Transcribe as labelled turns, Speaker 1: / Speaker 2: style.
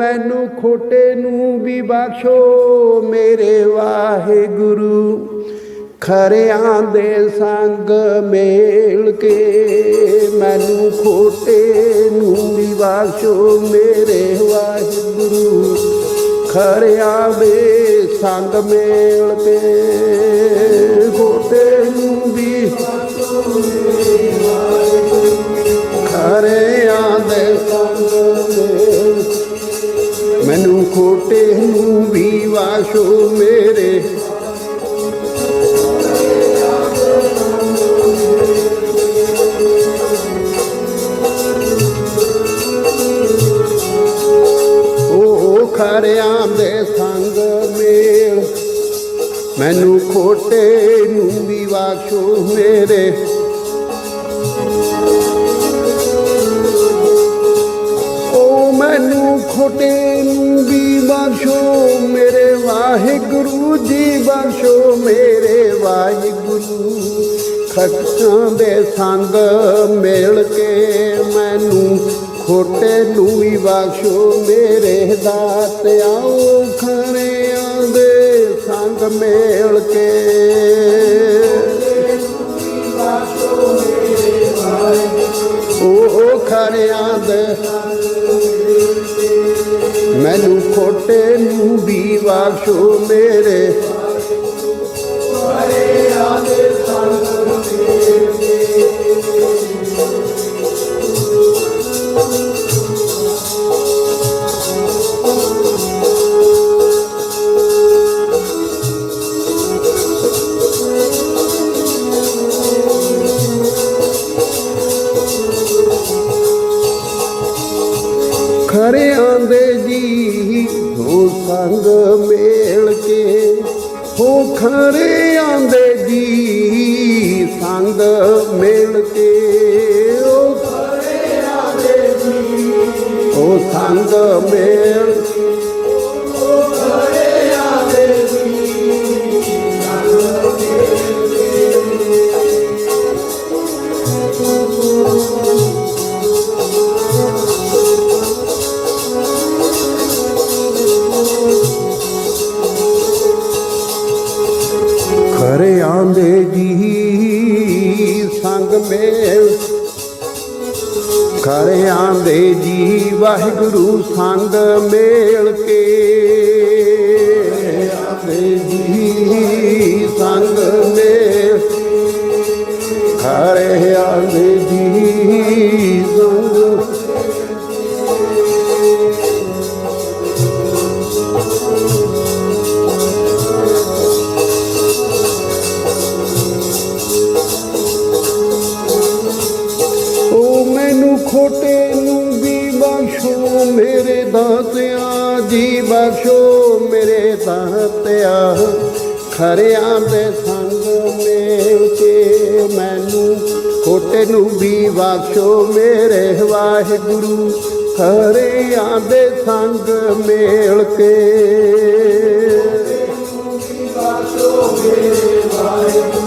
Speaker 1: ਮੈਨੂੰ ਖੋਟੇ ਨੂੰ ਵੀ ਬਖਸ਼ੋ ਮੇਰੇ ਵਾਹਿਗੁਰੂ। ਖਰਿਆਂ ਦੇ ਸੰਗ ਮੇਲ ਕੇ ਮੈਨੂੰ ਖੋਟੇ ਨੂੰ ਵੀ ਬਖਸ਼ੋ ਮੇਰੇ ਵਾਹਿਗੁਰੂ। ਖਰਿਆਂ ਦੇ ਸੰਗ ਮੇਲ ਕੇ ਖੋਟੇ ਨੂੰ ਵੀ ਮੈਨੂੰ ਖੋਟੇ ਨੂੰ ਵੀ ਵਾਸ਼ੋ ਮੇਰੇ। ਉਹ ਖਰਿਆਂ ਦੇ ਸੰਗ ਮੇਲ, ਮੈਨੂੰ ਖੋਟੇ ਨੂੰ ਵੀ ਵਾਸ਼ੋ ਮੇਰੇ। ਵਾਹਿਗੁਰੂ ਜੀ ਬਖਸ਼ੋ ਮੇਰੇ ਵਾਹਿਗੁਰੂ। ਖੱਟਾਂ ਦੇ ਸੰਗ ਮਿਲ ਕੇ ਮੈਨੂੰ ਖੋਟੇ ਨੂੰ ਵੀ ਬਖਸ਼ੋ ਮੇਰੇ ਦਾਤ ਆਓ ਖਰਿਆਂ ਦੇ ਸੰਗ ਮਿਲ ਕੇ। ਉਹ ਖਰਿਆਂ ਦੇ ਮੈਨੂੰ ਖੋਟੇ ਨੂੰ ਵੀ ਬਖਸ਼ੋ ਮੇਰੇ ਖਰਿਆਂ ਦੇ ਜੀ, ਹੋ ਸੰਗ ਮੇਲ ਕੇ। ਹੋ ਖਰਿਆਂ ਦੇ ਜੀ, ਸੰਗ ਮੇਲ ਕੇ। ਉਹ ਖਰਿਆਂ ਦੇ ਜੀ, ਹੋ ਸੰਗ ਮੇਲ ਜੀ ਸੰਗ ਮੇਲ ਖਰਿਆਂ ਜੀ ਵਾਹਿਗੁਰੂ ਸੰਗ ਮੇਲ ਕੇ। ਖੋਟੇ ਨੂੰ ਵੀ ਬਖਸ਼ੋ ਮੇਰੇ ਦਾਤਿਆ, ਜੀ ਬਖਸ਼ੋ ਮੇਰੇ ਦਾਤਿਆ। ਖਰਿਆਂ ਦੇ ਸੰਗ ਮੇਲ ਕੇ ਮੈਨੂੰ ਖੋਟੇ ਨੂੰ ਵੀ ਬਖਸ਼ੋ ਮੇਰੇ ਵਾਹਿਗੁਰੂ। ਖਰਿਆਂ ਦੇ ਸੰਗ ਮੇਲ ਕੇ। ਉਹ ਖਰਿਆਂ ਦੇ ਸੰਗ